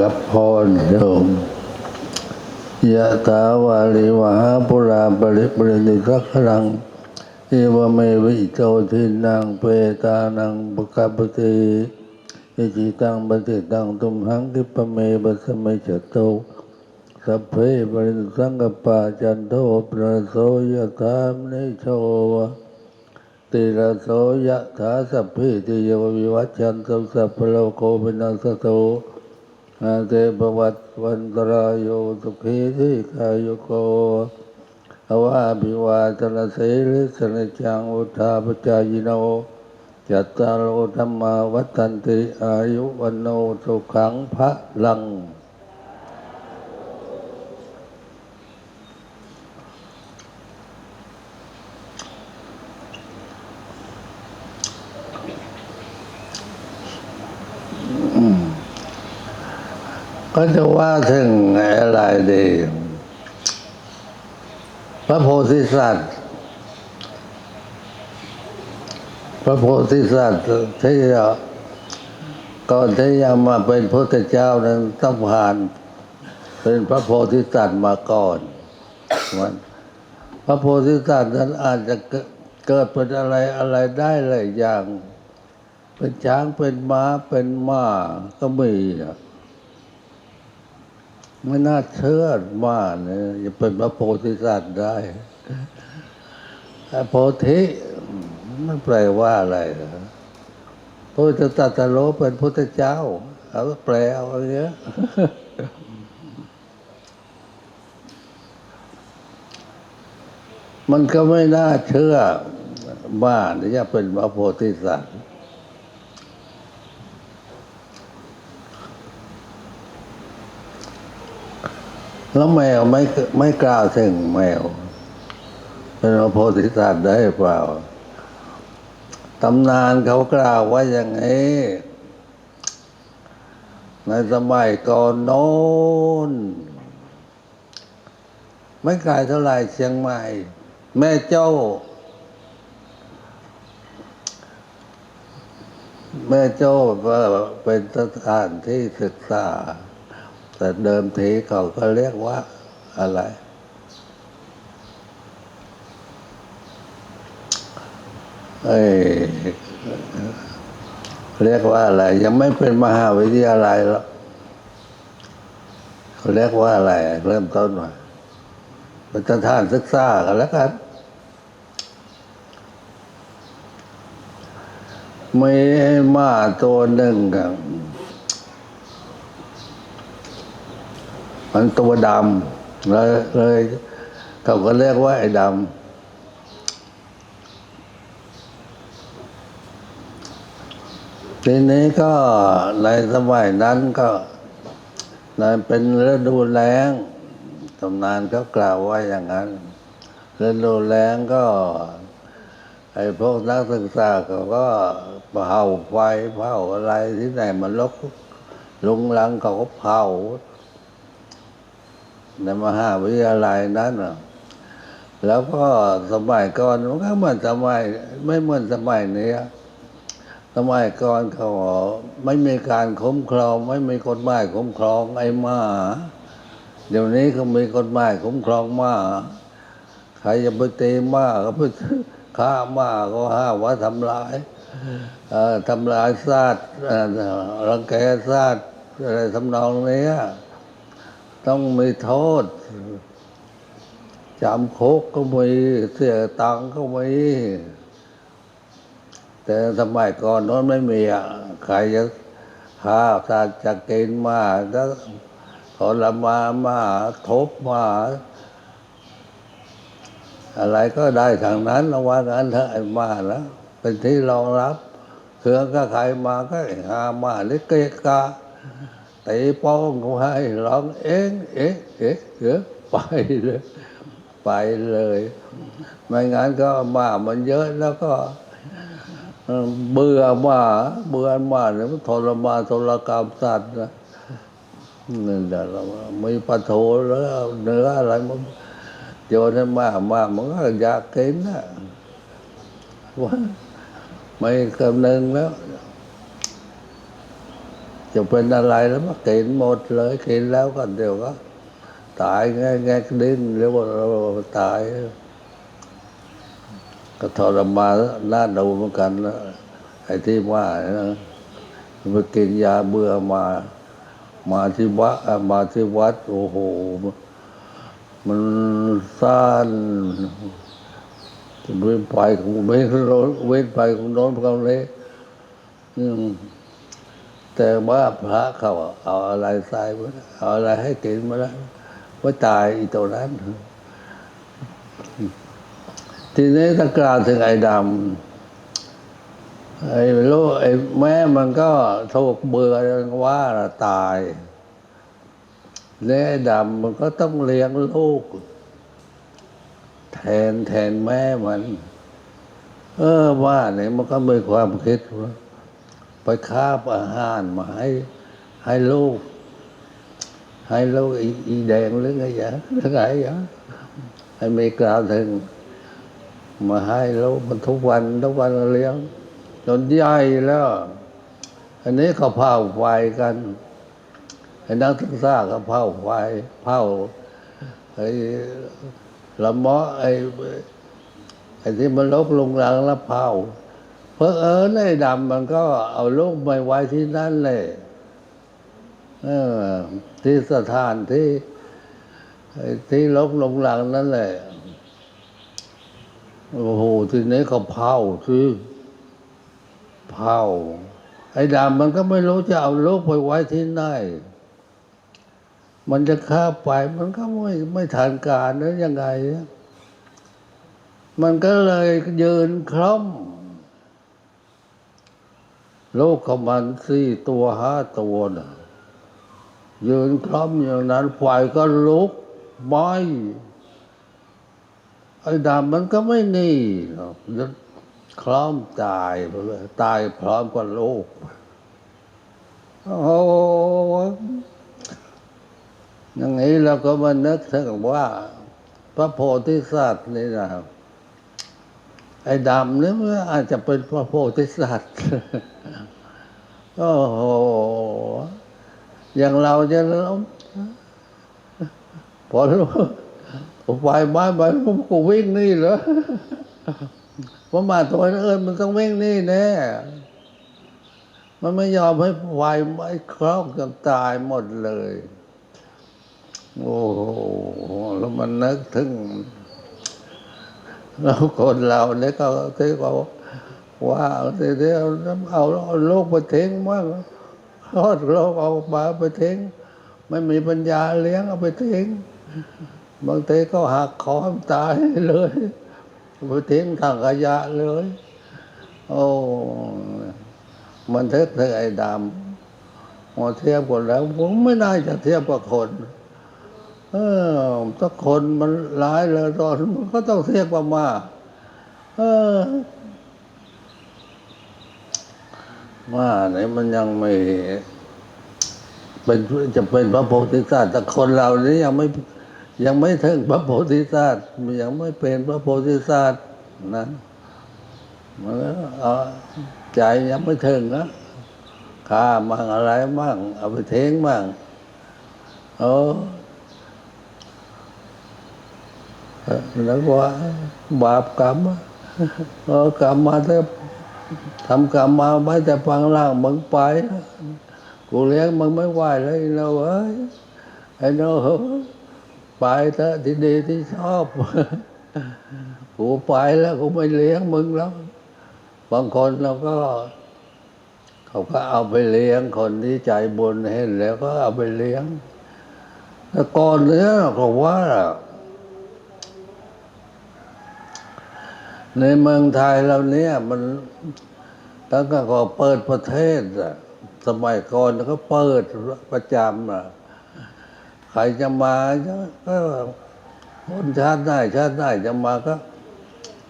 รับพรโยมยะถาวาลิวหาปุราปริปรินิสักขลังเอวเมวิโจทินังเปตานังปกปติอิจิตังปฏิตังตุมหังคิปเมบัสเมจโตสัพเพปริสังกปาจันโทปรโสยะธามนิโชวะติระโสยะถาสัพพิติโยวิวัชชันตุสัพพโลกโควินัสโต อาเตปวัตวันตรายโยสุขีทิกายโยโกอวาบิวาตนาเสริสนจังอุทาปจายโนจัตตารโอธรรมาวัตันติอายุวันโนสุขังพระลัง ก็จะว่าถึงอะไรดี พระโพธิสัตว์ พระโพธิสัตว์ที่ก่อนที่จะมาเป็นพระเจ้านั้นต้องผ่าน เป็นพระโพธิสัตว์มาก่อนมันพระโพธิสัตว์นั้นอาจจะเกิดเป็นอะไรอะไรได้หลายอย่าง เป็นช้างเป็นม้าเป็นม้าก็มีอะ ไม่น่าเชื่อม้าเนี่ยจะเป็นพระโพธิสัตว์ได้โพธิมันแปลว่าอะไรพระพุทธตรัสรู้เป็นพุทธเจ้าเอาแปลเอาอะไรเงี้ยมันก็ไม่น่าเชื่อบ้านที่จะเป็นพระโพธิสัตว์ แล้วแมวไม่ไม่กล่าวถึงแมว เป็นพระโพธิสัตว์ได้เปล่าตำนานเขากล่าวว่าอย่างนี้ในสมัยก่อนโน้นไม่ไกลเท่าไหร่เชียงใหม่ แม่เจ้า แม่โจ้ก็เป็นสถานที่ศึกษา แต่เดิมทีเขาก็เรียกว่าอะไร เอ้ยเรียกว่าอะไร ยังไม่เป็นมหาวิทยาลัยหรอกเขาเรียกว่าอะไร เริ่มต้นมาเป็นสถานศึกษากันแล้วกันมีมาตัวหนึ่งครับ มันตัวดำเลยเลยเขาก็เรียกว่าไอ้ดำทีนี้ก็ในสมัยนั้นก็ในเป็นฤดูแล้งตำนานเขากล่าวว่าอย่างนั้นฤดูแล้งก็ไอ้พวกนักศึกษาเขาก็เผาไฟเผาอะไรที่ไหนมันลกลุงลังเขาก็เผา ในมหาวิทยาลัยนั้นน่ะแล้วก็สมัยก่อนมันก็เหมือนสมัยไม่เหมือนสมัยนี้สมัยก่อนเขาไม่มีการคุ้มครอง ไม่มีกฎหมายคุ้มครองไอ้หมาเดี๋ยวนี้เขามีกฎหมายคุ้มครองหมาใครจะไปตีหมาก็ไปฆ่าหมาก็ห้าว่าทำลายทำลายซาตว์รังแกซาตว์อะไรทำนองนี้ ต้องมีโทษจำคุกก็มีเสียตังก็มี แต่สมัยก่อนโน้นไม่มีอะใครจะหาถ้าจะกินมาก็ทรมานมาทบมา อะไรก็ได้ทางนั้นระว่างั้นเถอะมาแล้วเป็นที่รองรับ เครื่องก็ใครมาก็หามาลิเกกา ตีป้องเขาให้ร้องเอ๊ะเอ๊ะเอ๊ะเอ๊ะไปเลยไปเลย ไม่งั้นก็มามันเยอะแล้วก็ เบื่อมาเบื่อมาเนี่ยมันทรมานทรกรรมสัตว์นะนี่แหละเรามีปลาโถแล้วเนื้ออะไรมันโยนให้มามามันก็อยากกินนะว่าไม่คำนึงแล้ว จะเป็นอะไรแล้วมากินหมดเลยกินแล้วก็เดี๋ยวก็ตายแงแงกดิ้นเรียกว่าเราตาย ก็ทรมานน่าดูเหมือนกันนะไอ้ที่ว่านะไปกินยาเบื่อมา มาที่วัดอะมาที่วัด โอ้โห มันซ่านเว้นไปของเว้นโน้นเว้นไปของโน้นเขาเลย แต่ว่าพระเขาเอาอะไรใส่มาเอาอะไรให้กินมาแล้วว่าตายอีตัวนั้น ทีนี้ถ้ากล่าวถึงไอ้ดำไอ้ลูกไอ้แม่มันก็ถูกเบื่อว่าตายแล้วไอ้ดำมันก็ต้องเลี้ยงลูก แทนแทนแม่มัน เออว่าเนี่ยมันก็มีความคิดว่า ไปคาบอาหารมาให้ให้ลูก ให้ลูกอีอีแดงหรือไงยะหรือไงยะให้ไม่กล่าวถึง มาให้ลูกมันทุกวันทุกวันเลี้ยงจนใหญ่แล้ว อันนี้เขาเผาไฟกันไอ้นักศึกษาเขาเผาไฟเผาไอ้ละมาะไอ้ไอ้ที่มันลกลงรังแล้วเผา เพอเออในดำมันก็เอาลูกไปไว้ที่นั่นเลยเออที่สถานที่ที่ลกลงรังนั่นแหละโอ้โหทีนี้เขาเผาคือเผาไอ้ดำมันก็ไม่รู้จะเอาลูกไปไว้ที่ไหนมันจะฆ่าไปมันก็ไม่ไม่ทันการนะยังไง มันก็เลยยืนคล่อม ลูกของมันสี่ตัวห้าตัวนะยืนคล่อมอย่างนั้นไฟก็ลุกไหม้ไอ้ดำมันก็ไม่หนี่หรอกคล้อมตายไปเลยตายพร้อมกับโลกโอ้อย่างนี้เราก็มานึกถึงว่า พระโพธิสัตว์นี่นะ ไอ้ดำนี่มันอาจจะเป็นพระโพธิสัตว์โอ้โหอย่างเราจะล้มพอรู้ไฟไม้ไปผมก็วิ่งนี่เหรอผมมาตัวเอิญมันต้องวิ่งนี่แน่มันไม่ยอมให้ไฟไหม้ครอกจนตายหมดเลย โอ้โหแล้วมันนึกถึง แล้วคนเราเนี่ยก็ที่เขาว่าเดี๋ยวเอาเอาลูกไปทิ้งมั่งคลอดลูกออกมาไปทิ้งไม่มีปัญญาเลี้ยงเอาไปทิ้งบางทีก็หักคอตายเลยไปทิ้งทางขยะเลย โอ้มันเท็จถึงไอ้ดำมาเทียบกันแล้วผมไม่น่าจะเทียบกับคน เออถ้าคนมันร้ายเลยตอนมันก็ต้องเทียบกับมาเออว่าเนี่ยมันยังไม่ เป็นจะเป็นพระโพธิสัตว์แต่คนเรานี้ยังไม่ยังไม่ถึงพระโพธิสัตว์ยังไม่เป็นพระโพธิสัตว์นะมันก็เอาใจยังไม่ถึงนะฆ่ามั่งอะไรมั่งเอาไปเทงมั่งเออ แล้วว่าบาปกรรมเออกรรมมาแต่ทำกรรมมาไม่แต่ฟังล่างมึงไปกูเลี้ยงมึงไม่ไหวเลยเราเอ้ยไอ้โน้ไปเถอะที่ดีที่ชอบกูไปแล้วกูไม่เลี้ยงมึงแล้ว บางคนเราก็ เขาก็เอาไปเลี้ยงคนที่ใจบุญเห็นแล้วก็เอาไปเลี้ยงแต่ก่อนเนี้ยเขาว่า ในเมืองไทยเราเนี้ยมันตั้งแต่ก็เปิดประเทศอะสมัยก่อนก็เปิดประจำอะใครจะมาก็คนชาติได้ชาติได้จะมาก็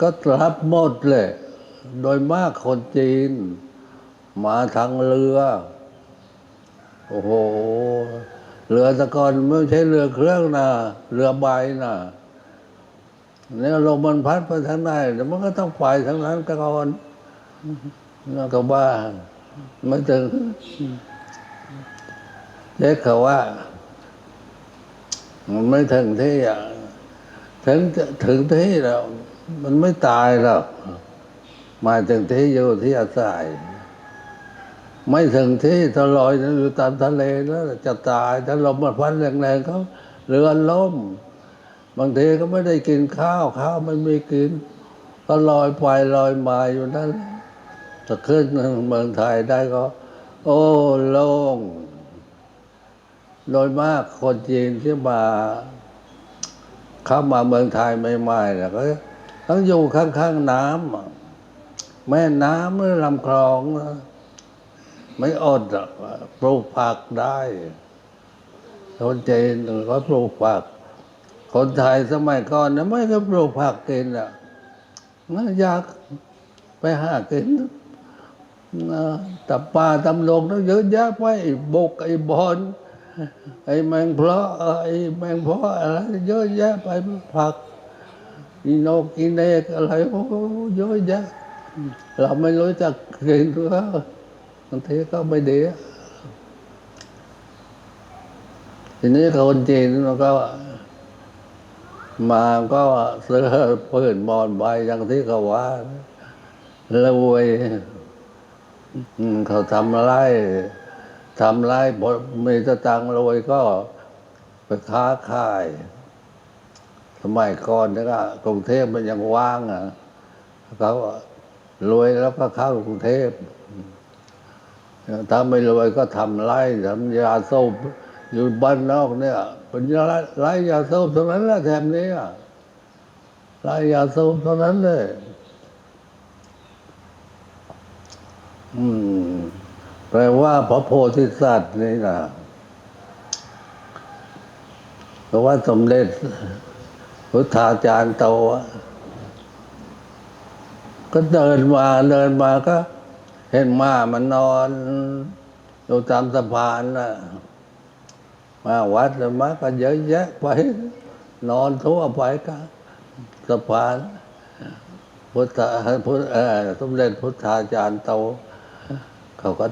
ก็รับหมดเลย โดยมากคนจีน มาทางเรือ โอ้โห เรือตะกอนไม่ใช่เรือเครื่องนะเรือใบนะ เนี่ยลมมันพัดไปทางไหนมันก็ต้องไปทางนั้นก่อนแล้วก็บ้าไม่ถึงเรียกเขาว่า มันไม่ถึงที่อะถึงถึงที่แล้วมันไม่ตายหรอกมาถึงที่อยู่ที่อาศัยไม่ถึงที่ถ้าลอยอยู่ตามทะเลแล้วจะตายถ้าลมมันพัดแรงๆเขาเรือล่ม บางทีก็ไม่ได้กินข้าวข้าวมันไม่กิน ก็ลอยไปลอยมาอยู่นั่นถ้าขึ้นเมืองไทยได้ก็ โอ้โล่งโดยมากคนจีนที่มาเข้ามาเมืองไทยใหม่ๆเนี่ยก็ต้องอยู่ข้างๆน้ำแม่น้ำหรือลำคลองนะไม่อดปลูกผักได้คนจีนก็ปลูกผัก คนไทยสมัยก่อนนะไม่ก็ปลูกผักกินอะนะอยากไปหากินนะตับปลาตำลงต้องเยอะแยะไปไอ้บกไอ้บอลไอ้แมงเพลาะไอ้แมงเพลาะอะไรเยอะแยะไปผักอีนกอีเนกอะไรโอ้เยอะแยะเราไม่รู้จักกินก็บางทีก็ไม่ดีอะทีนี้คนจีนมันก็ มาก็ซื้อปืนมอนใบอย่างที่เขาว่าแล้วรวยเขาทำไรทำไรพอมีสตังรวยก็ไปค้าขายสมัยก่อนนี่ก็กรุงเทพมันยังว่างอะเขารวยแล้วก็เข้ากรุงเทพถ้าไม่รวยก็ทำไรทำยาสูบอยู่บ้านนอกเนี่ย ป็นไรไรยาสูบเท่านั้นแหละแถบนี้อะไรยาสูบเท่านั้นเลยอืมแปลว่าพระโพธิสัตว์นี่นะเพราะว่าสมเด็จพุทธาจารย์โตก็เดินมาเดินมาก็ เห็นม้ามันนอน อยู่ตามสะพานน่ะ มาวัดแล้วมาก็เยอะแยะไป นอนทั่วไปก็สะพานพุทธพุทธสมเด็จพุทธาจารย์โต เขาก็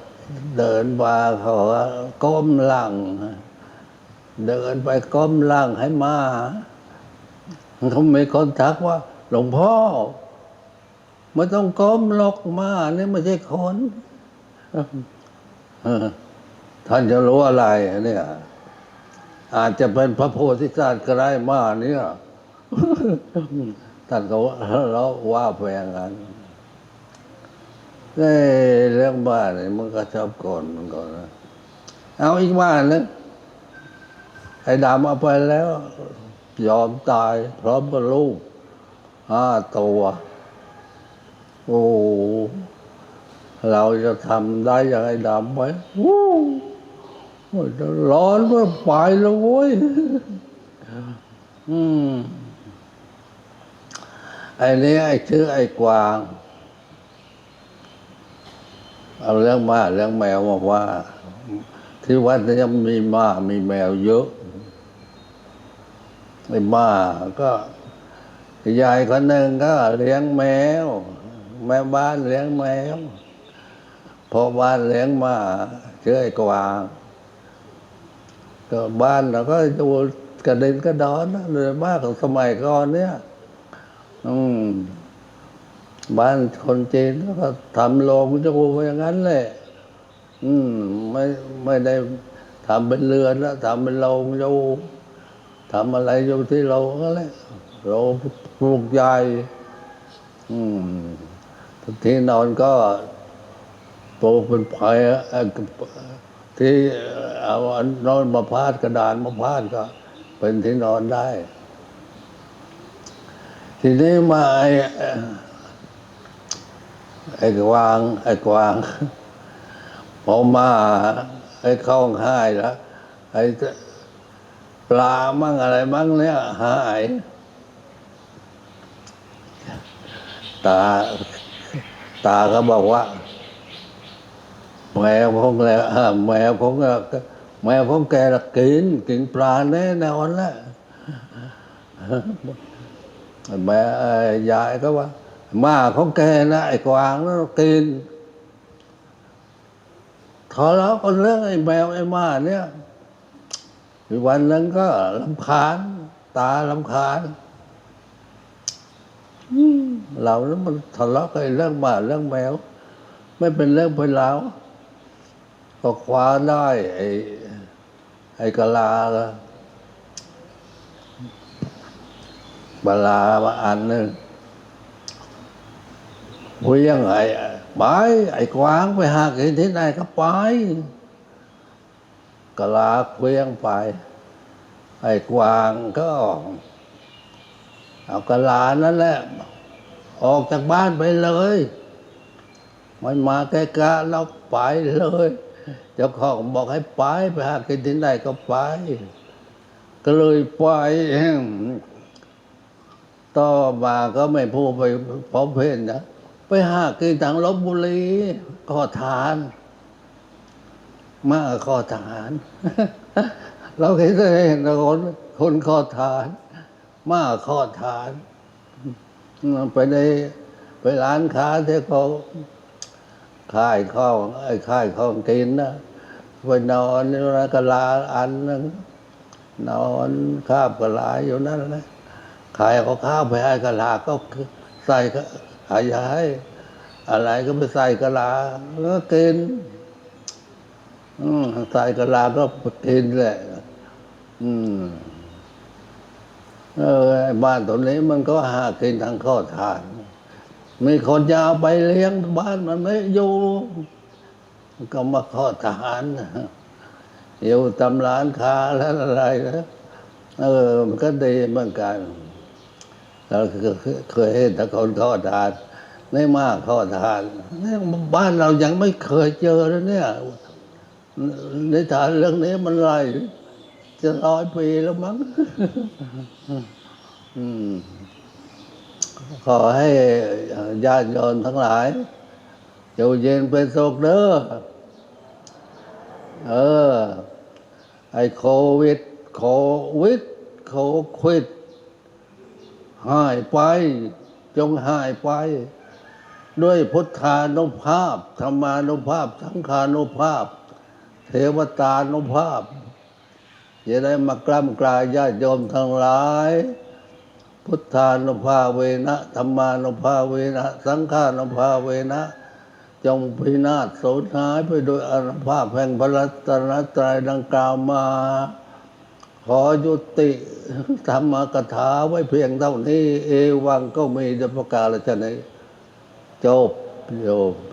เดินมาเขาก็ก้มหลัง เดินไปก้มหลังให้มาเขาไมีคนทักว่า หลวงพ่อไม่ต้องก้มหลอกมาเนี่ยไม่ใช่คนท่านจะรู้อะไรเนี่ย อาจจะเป็นพระโพธิสัตว์ก็ได้มาเนี่ยท่านก็ว่าเราว่าไปอย่างนั้นเอ้ยเรื่องบ้านนี่มันก็ชอบก่อนมันก่อนนะเอาอีกบ้านนึงไอ้ดำเอาไปแล้ว ยอมตาย พร้อมกับลูกห้าตัว โอ้โหเราจะทำได้อย่างไอ้ดำไหมวู้โอ้ย ร้อนก็ไปแล้วเว้ยอืมไอ้นี้ไอ้ชื่อไอ้กวาง เอาเรื่องมาเรื่องแมวมาว่า ที่วัดนี้ยังมีม้ามีแมวเยอะไอ้ม้าก็ยายคนหนึ่งก็เลี้ยงแมว แม่บ้านเลี้ยงแมวพอบ้านเลี้ยงม้าชื่อไอ้กวาง ก็บ้านเราก็ดูกระเด็นกระดอนนะเลยมากของสมัยก่อนเนี่ย อืม บ้านคนจีนก็ทำโรงจูไปอย่างนั้นแหละอืม ไม่ไม่ได้ทำเป็นเรือนแล้วทำเป็นโรงจูทำอะไรอยู่ที่เราก็แหละเราปลูกใหญ่อืมที่นอนก็ปลูกเป็นไผ่เอ่อ ที่เอานนอนมาพาดกระดานมาพาดก็ เป็นที่นอนได้ ทีนี้มาไอ้ไอ้กวาง ไอ้กวางพอมาไอ้เข้าห้ายแล้วไอ้ปลามั่งอะไรมั่งเนี่ยหายตาตาก็บอกว่า แมวของแกอ่าแมวของแกแมวของแกละกินกินปลาแน่นอนแหละแม่เอ่อยายก็ว่ามาของแกนะไอ้กวางนั่นกินทะเลาะกันเรื่องไอ้แมวไอ้มาเนี่ยอีกวันหนึงก็ลำคาญ ตาลำคาญเราแล้วมันทะเลาะกันเรื่องหมาเรื่องแมว ไม่เป็นเรื่องเป็นราว ก็คว้าได้ไอ้ไอ้กะลาบลามาอันหนึ่งเวียงไอ้ไปไอ้กวางไปหากินที่ไหนก็ไปกะลาเควียงไป ไอ้กวางก็เอากะลานั่นแหละออกจากบ้านไปเลยไม่มาใกล้กะเราไปเลย เจ้าของบอกให้ไปไปหากินที่ไหนก็ไป ก็เลยไปต่อมาก็ไม่พูดไปพร้อมเพนนะไปหากินทางลบบุรีขอทาน มาขอทาน เราเคยเห็นคนคนขอทาน มาขอทาน ไปในไปร้านค้าที่เขา ขายข้าวไอ้ขายข้องกินนะไปนอนนี่นะกะลาอันนึงนอนคาบกะลาอยู่นั่นนะขายเอาข้าวไปให้กะลาก็ใส่ก็หายาให้อะไรก็ไปใส่กะลาก็กินใส่กะลาก็กินแหละ อืมเออบ้านตัวนี้มันก็หากินทางข้อทาน มีคนจะเอาไปเลี้ยงบ้านมันไม่อยู่ ก็มาข้อทหานอยู่ตำร้านค้าแล้วอะไรนะเออ มันก็ดีเหมือนกันเราเคยเห็นแต่คนข้อทานไม่มากข้อทานบ้านเรายังไม่เคยเจอเลยเนี่ยในฐานเรื่องนี้มันไรจะร้อยปีแล้วมั้งอืม ขอให้ญาติโยมทั้งหลายอยู่เย็นเป็นสุขเด้อเออ ไอโควิด โควิดโควิด หายไป จงหายไป ด้วยพุทธานุภาพ ธรรมานุภาพ สังขานุภาพ เทวตานุภาพจะได้มากล้ำกลายญาติโยมทั้งหลาย พุทธานุภาเวนะธรรมานุภาเวนะ สังฆานุภาเวนะ จงพินาศสูญหายไปโดยอนุภาพแห่งพระรัตนตรัยดังกล่าวมา ขอยุติธรรมกถาไว้เพียงเท่านี้ เอวังก็มีดัประกาศชนี้จบโยม